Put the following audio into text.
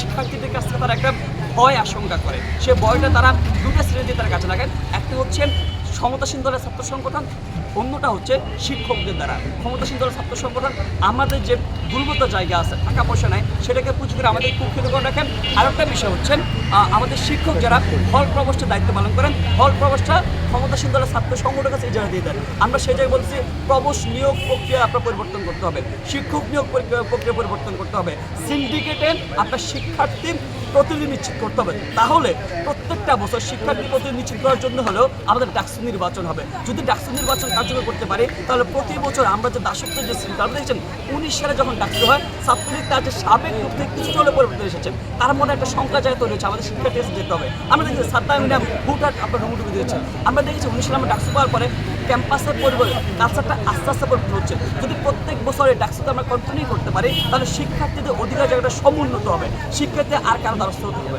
শিক্ষার্থীদের কাছ থেকে তারা একটা ভয় আশঙ্কা করে। সে ভয়টা তারা দুটো শ্রেণীতে তারা কাজে লাগেন একটা হচ্ছে ক্ষমতাসীন দলের ছাত্র সংগঠন, অন্যটা হচ্ছে শিক্ষকদের দ্বারা। ক্ষমতাসীন দলের ছাত্র সংগঠন, আমাদের যে দুর্বলতা জায়গা আছে, টাকা পয়সা নাই, সেটাকে পুঁজি করে আমাদের কুক্ষিত করে রাখেন। আর একটা বিষয় হচ্ছেন আমাদের শিক্ষক যারা হল প্রবেশের দায়িত্ব পালন করেন, হল প্রবেশটা ক্ষমতাসীন দলের ছাত্র সংগঠনের কাছে ইজারা দিয়ে দেন। আমরা সেই জায়গায় বলছি প্রবেশ নিয়োগ প্রক্রিয়া আপনার পরিবর্তন করতে হবে, শিক্ষক নিয়োগ প্রক্রিয়া প্রক্রিয়া পরিবর্তন করতে হবে সিন্ডিকেটে আপনার শিক্ষার্থী প্রতিনিধি নিশ্চিত করতে হবে। তাহলে প্রত্যেকটা বছর শিক্ষার্থী প্রতিনিধি নিশ্চিত করার জন্য হলেও আমাদের ডাকসু নির্বাচন হবে। যদি ডাকসু নির্বাচন কার্যকর করতে পারি, তাহলে প্রতি বছর আমরা যে দাসত্বের যে শৃঙ্খলা দেখছেন উনিশ সালে যখন ডাকসু হয়, ছাত্রলীগ তার যে সাবেক রূপ থেকে কিছুটা হলে পরিবর্তন এসেছে। তার মনে একটা সংখ্যা জায়গা তৈরি হচ্ছে আমাদের শিক্ষা টেস্ট যেতে হবে। আমরা দেখছি সাদ্দাম ইনাম হুটহাট আপনার রুমুটুকু দিয়েছে আমরা দেখেছি উনিশ সালে আমরা ডাকসু পাওয়ার পরে ক্যাম্পাসের পরিবর্তন কালচারটা আস্তে আস্তে পরিবর্তন হচ্ছে। যদি প্রত্যেক বছর এই ডাকসুতে আমরা কন্টিনিউ করতে পারি, তাহলে শিক্ষার্থীদের অধিকার জায়গাটা সমুন্নত হবে। শিক্ষার্থী আর কারও দ্বারস্থ হতে হবে।